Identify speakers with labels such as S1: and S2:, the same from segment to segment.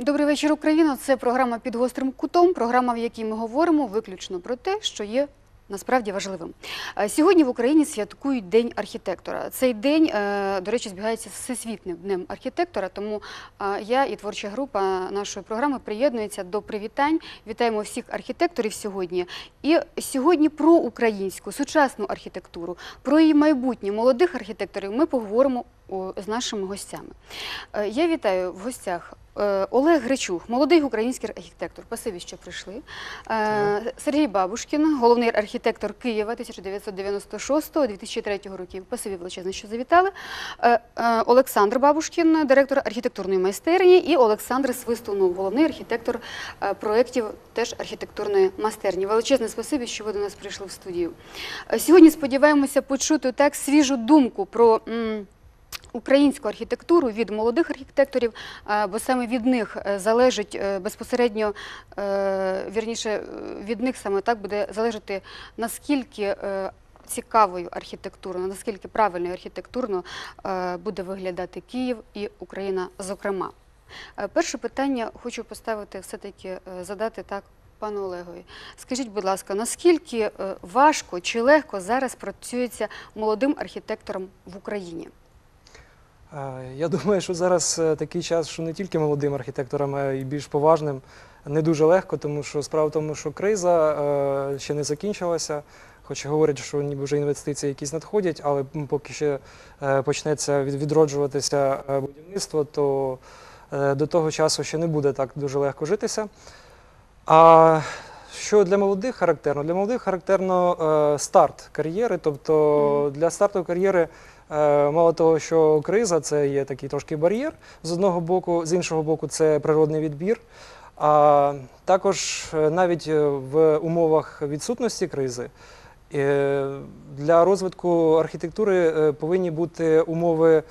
S1: Добрий вечір, Україна. Це програма під гострим кутом. Програма, в якій ми говоримо виключно про те, що є. Насправді важливим Е, сьогодні в Україні святкують День архітектора. Цей день, е, до речі, збігається з всесвітнім днем архітектора. Тому е, я і творча група нашої програми приєднується до привітань. Вітаємо всіх архітекторів сьогодні. І сьогодні про українську сучасну архітектуру, про її майбутнє молодих архітекторів. Ми поговоримо з нашими гостями. Е, Я вітаю в гостях е, Олег Гречух, молодий український архітектор. Спасибі, що прийшли. Е, Сергій Бабушкін, головний архітектор Києва 1996-2003 років. Спасибі величезне, що завітали. Олександр Бабушкін, директор архітектурної майстерні, і Олександр Свистунов, головний архітектор проєктів теж архітектурної майстерні. Величезне спасибі, що ви до нас прийшли в студію. Сьогодні сподіваємося почути так свіжу думку про. Українську архітектуру від молодих архітекторів, е, бо саме від них е, залежить е, безпосередньо, вірніше, від них саме так буде залежати, наскільки цікавою архітектурно, наскільки правильно архітектурно буде виглядати Київ і Україна, зокрема. Перше питання хочу поставити все-таки задати так. Пану Олегові, скажіть, будь ласка, наскільки важко чи легко зараз працюється молодим архітектором в Україні?
S2: Я думаю, що зараз е, такий час, що не тільки молодим архітекторам, а й більш поважним, не дуже легко, тому що справа в тому, що криза е, ще не закінчилася. Хоч говорять, що ніби вже інвестиції якісь надходять, але поки ще е, почнеться відроджуватися будівництво, то до того часу ще не буде так дуже легко житися. А що для молодих характерно? Для молодих характерно старт кар'єри. Тобто для старту кар'єри, мало того, що криза це є такий трошки бар'єр з одного боку, з іншого боку, це природний відбір. А також е, навіть е, в умовах відсутності кризи е, для розвитку архітектури е, повинні бути умови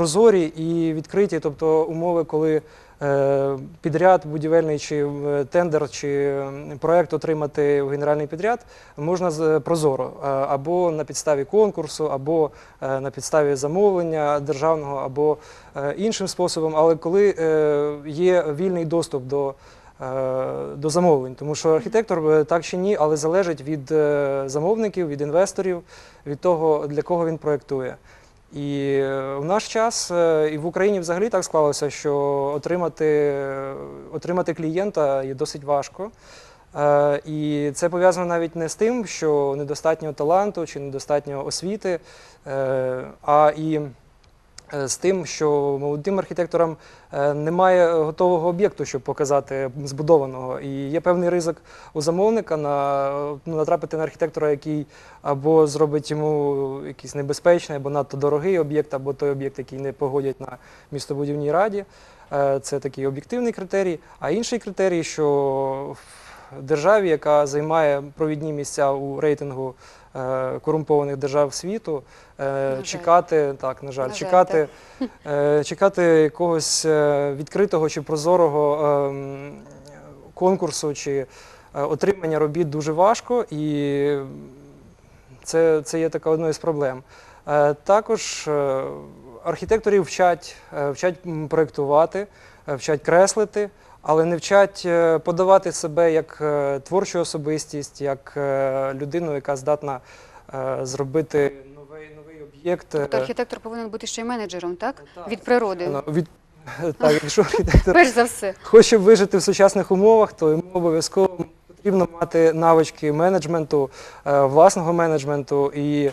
S2: прозорі і відкриті, тобто умови, коли е, підряд будівельний чи е, тендер чи е, проект отримати в генеральний підряд можна з- прозоро е, або на підставі конкурсу, або е, на підставі замовлення державного, або е, іншим способом. Але коли е, є вільний доступ до е, до замовлень, тому що архітектор е, так чи ні, але залежить від е, замовників, від інвесторів, від того, для кого він проєктує. І е, в наш час е, і в Україні взагалі так склалося, що отримати, отримати клієнта є досить важко. Е, І це пов'язано навіть не з тим, що недостатньо таланту чи недостатньо освіти, а і з тим, що молодим архітекторам е, немає готового об'єкту, щоб показати збудованого. І є певний ризик у замовника на ну, натрапити на архітектора, який або зробить йому якийсь небезпечний, або надто дорогий об'єкт, або той об'єкт, який не погодять на містобудівній раді. Е, Це такий об'єктивний критерій. А інший критерій, що державі, яка займає провідні місця у рейтингу е, корумпованих держав світу, е, чекати, так, на жаль,
S1: На жаль,
S2: чекати, е, чекати якогось відкритого чи прозорого ем, конкурсу чи отримання робіт дуже важко, і це, це є така одна із проблем. Також архітекторів вчать, вчать проєктувати, вчать креслити, але не вчать е, подавати себе як е, творчу особистість, як е, людину, яка здатна зробити новий, новий об'єкт.
S1: Тобто архітектор повинен бути ще й менеджером, так?
S2: так,
S1: Від природи.
S2: ну, від, так, якщо архітектор
S1: Перш за все.
S2: хоче вижити в сучасних умовах, то йому обов'язково потрібно мати навички менеджменту, власного менеджменту і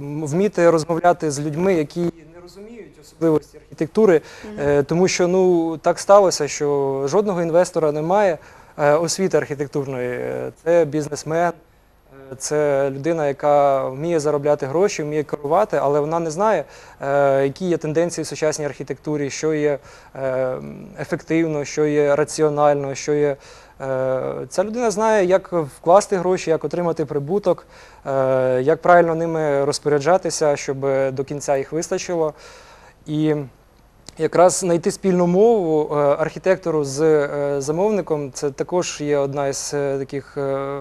S2: вміти розмовляти з людьми, які особливості архітектури, е, тому що ну так сталося, що жодного інвестора немає е, освіти архітектурної. Е, Це бізнесмен. Це людина, яка вміє заробляти гроші, вміє керувати, але вона не знає, які є тенденції в сучасній архітектурі, що є ефективно, що є раціонально, що є. Ця людина знає, як вкласти гроші, як отримати прибуток, як правильно ними розпоряджатися, щоб до кінця їх вистачило. І якраз знайти спільну мову е, архітектору з е, замовником це також є одна із е, таких е,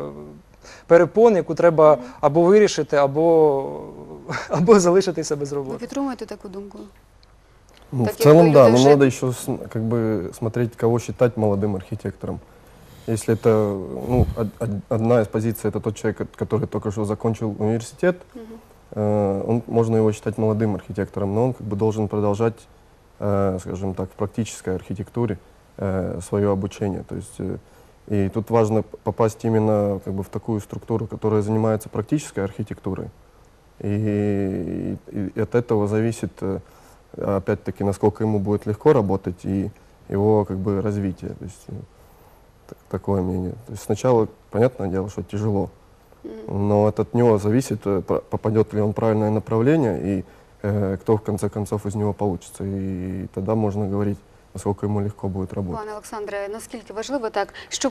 S2: перепон, яку треба або вирішити, або, або залишитися без
S1: Ви
S2: роботи.
S1: підтримуєте таку думку?
S3: Ну,
S1: Так
S3: в
S1: як
S3: целом,
S1: люди
S3: да, но
S1: вже-
S3: надо еще с- как бы смотреть, кого считать молодым архитектором. Если это, ну, од- од- одна из позиций, это тот человек, ко- который только что закончил университет,
S1: Мгм.
S3: Э, он, можно его считать молодым архитектором, но он как бы должен продолжать, э, скажем так, в практической архитектуре э, свое обучение. То есть, и тут важно попасть именно как бы в такую структуру, которая занимается практической архитектурой. И, и- и от этого зависит, опять-таки, насколько ему будет легко работать и его как бы развитие. То есть, так- такое мнение. То есть сначала, понятное дело, что тяжело. но это от него зависит, э, про- попадет ли он в правильное направление и э, кто в конце концов из него получится. И тогда можно говорить, насколько ему легко будет работать.
S1: Пане Олександре, наскільки важливо так, щоб